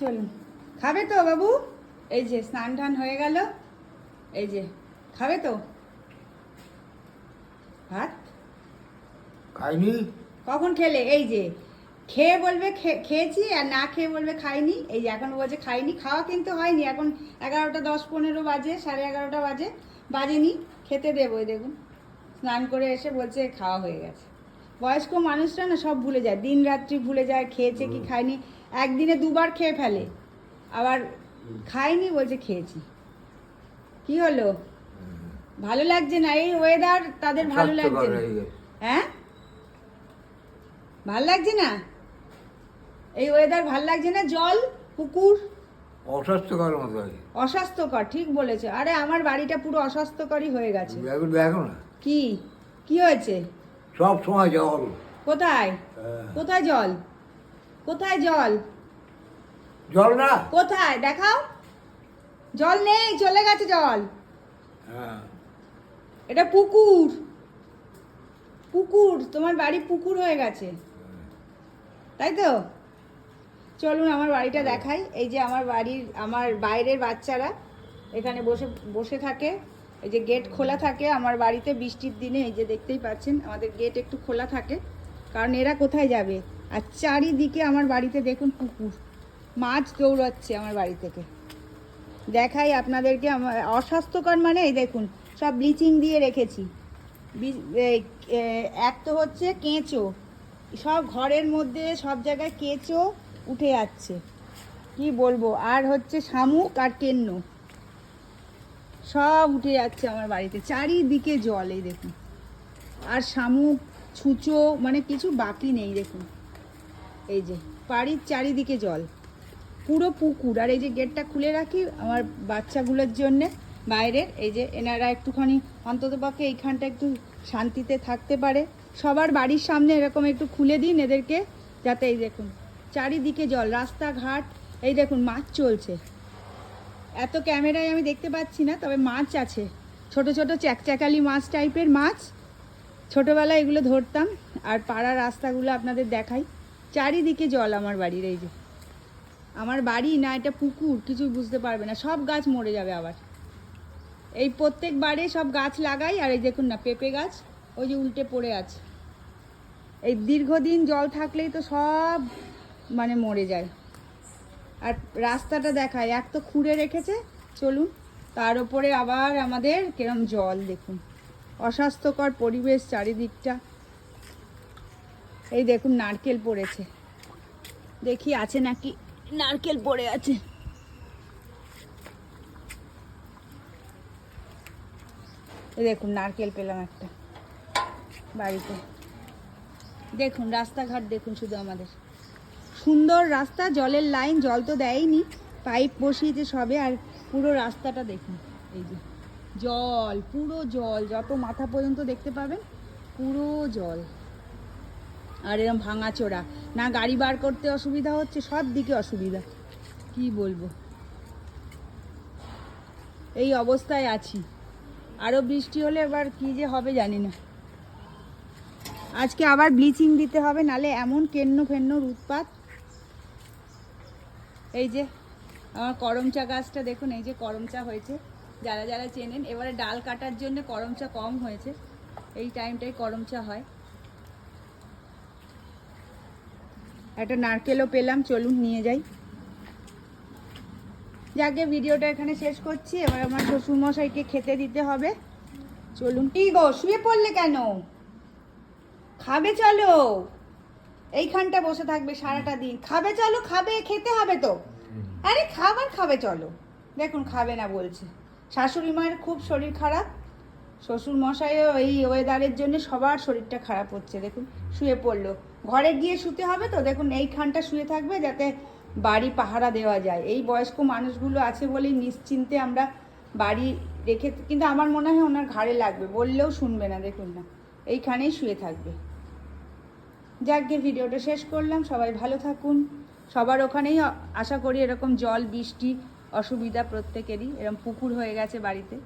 চলুন। খাবে তো বাবু? এই যে স্নান টান হয়ে গেল। এই যে খাবে তো? ভাত? খাইনি। কখন খেলে? এই যে খেয়ে বলবে খেয়েছি আর না খেয়ে বলবে খাইনি। এই যে এখন বলছে খাইনি। খাওয়া কিন্তু হয়নি। এখন এগারোটা দশ পনেরো বাজে সাড়ে এগারোটা বাজে। বাজেনি। খেতে দেবো দেখুন। স্নান করে এসে বলছে খাওয়া হয়ে গেছে। বয়স্ক মানুষরা না সব ভুলে যায়। দিন রাত্রি ভুলে যায় খেয়েছে কি খায়নি। একদিনে দুবার খেয়ে ফেলে। আবার খায়নি বলছে খেয়েছি। কি হলো? ভালো লাগছে না? এই ওয়েদার তাদের ভালো লাগছে না। হ্যাঁ ভালো লাগছে না? এই ওয়েদার ভালো লাগছে না? জল? পুকুর? অস্বাস্থ্যকর মতো অস্বাস্থ্যকর ঠিক বলেছে। আরে আমার বাড়িটা পুরো অস্বাস্থ্যকরই হয়ে গেছে। দেখো না। কি? কি হয়েছে? সব সময় জল। কোথায়? হ্যাঁ। কোথায় জল? কোথায় জল? জল না। কোথায়? দেখাও। জল নেই চলে গেছে জল। হ্যাঁ। এটা পুকুর। পুকুর তোমার বাড়ি পুকুর হয়ে গেছে। তাই তো? চলুন আমার বাড়িটা দেখাই। এই যে আমার বাড়ির আমার বাইরের বাচ্চারা এখানে বসে বসে থাকে। এই যে গেট খোলা থাকে, আমার বাড়িতে বৃষ্টির দিনে, এই যে দেখতেই পাচ্ছেন, আমাদের গেট একটু খোলা থাকে। কারণ এরা কোথায় যাবে? আর চারিদিকে আমার বাড়িতে দেখুন পুকুর। মাছ দৌড়াচ্ছে আমার বাড়ি থেকে। দেখাই আপনাদেরকে আমার অস্বাস্থ্যকর মানে এই দেখুন, সব ব্লিচিং দিয়ে রেখেছি। এক তো হচ্ছে কেঁচো। সব ঘরের মধ্যে, সব জায়গায় কেঁচো উঠে যাচ্ছে। কি বলব? আর হচ্ছে শামুক আর কেন্ন। সব উঠে যাচ্ছে আমার বাড়িতে। চারিদিকে জল এই দেখুন। আর শামুক, ছুঁচো মানে কিছু বাকি নেই দেখুন। এই যে, বাড়ির চারিদিকে জল। পুরো পুকুর। আর এই যে গেটটা খুলে রাখি আমার বাচ্চাগুলোর জন্যে, বাইরের। এই যে এনারা একটুখানি অন্তত পক্ষে এইখানটা একটু শান্তিতে থাকতে পারে। সবার বাড়ির সামনে এরকম একটু খুলে দিন এদেরকে, যাতে এই দেখুন, চারিদিকে জল, রাস্তাঘাট। এই দেখুন, মাছ চলছে। এত ক্যামেরায় আমি দেখতে পাচ্ছি না, তবে মাছ আছে। ছোট ছোট চ্যাকচ্যাকালি মাছ টাইপের মাছ। ছোটোবেলায় এগুলো ধরতাম, আর পাড়া রাস্তাগুলো আপনাদের দেখাই। চারিদিকে জল আমার বাড়ির, এই যে। আমার বাড়ি না, এটা পুকুর কিছু বুঝতে পারবে না। সব গাছ মরে যাবে আবার। এই প্রত্যেকবারে সব গাছ লাগাই, আর এই দেখুন না, পেঁপে গাছ, ওই যে উল্টে পড়ে আছে। এই দীর্ঘদিন জল থাকলেই তো সব মানে মরে যায়। আর রাস্তাটা দেখায়, এক তো খুঁড়ে রেখেছে, চলুন। তার উপরে আবার আমাদের কিরম জল, দেখুন। অস্বাস্থ্যকর পরিবেশ চারিদিকটা। এই দেখুন, নারকেল পড়েছে। দেখি, আছে নাকি? নারকেল পড়ে আছে। দেখুন, নারকেল পেলাম একটা বাড়িতে। দেখুন, রাস্তাঘাট দেখুন শুধু আমাদের। সুন্দর রাস্তা, জলের লাইন, জল তো দেয়নি। পাইপ বসিয়েছে সবে, আর পুরো রাস্তাটা দেখুন। এই যে, জল, পুরো জল, যত মাথা পর্যন্ত দেখতে পাবেন, পুরো জল। আর এরকম ভাঙাচোরা না গাড়ি বার করতে অসুবিধা হচ্ছে, সব দিকে অসুবিধা। কি বলব? এই অবস্থায় আছি। আরও বৃষ্টি হলে এবার কি যে হবে জানি না। আজকে আবার ব্লিচিং দিতে হবে, নালে এমন কেন্ন ফেন্নর উৎপাত এই যে আমার করমচা গাছটা দেখুন, এই যে করমচা হয়েছে। যারা যারা চেনেন, এবারে ডাল কাটার জন্য করমচা কম হয়েছে। এই টাইমটাই করমচা হয়। একটা নারকেলও পেলাম, চলুন নিয়ে যাই। যাকে ভিডিওটা এখানে শেষ করছি, এবার আমার শ্বশুরমশাইকে খেতে দিতে হবে। চলুন, কি গো, শুয়ে পড়লে কেন? খাবে চলো। এইখানটা বসে থাকবে সারাটা দিন। খাবে চলো খাবে খেতে হবে তো। আরে খাবার খাবে চলো। দেখুন খাবে না বলছে। শাশুড়ি মায়ের খুব শরীর খারাপ। শ্বশুর মশাইও এই ওয়েদারের জন্য সবার শরীরটা খারাপ হচ্ছে। দেখুন শুয়ে পড়ল। ঘরে গিয়ে শুতে হবে তো? দেখুন এইখানটা শুয়ে থাকবে যাতে বাড়ি পাহারা দেওয়া যায়। এই বয়স্ক মানুষগুলো আছে বলেই নিশ্চিন্তে আমরা বাড়ি রেখে কিন্তু আমার মনে হয় ওনার ঘাড়ে লাগবে। বললেও শুনবে না দেখুন না। এইখানেই শুয়ে থাকবে। যাকে ভিডিওটা শেষ করলাম। সবাই ভালো থাকুন। সবার ওখানেই আশা করি এরকম জল, বৃষ্টি, অসুবিধা প্রত্যেকেরই। এরকম পুকুর হয়ে গেছে বাড়িতে।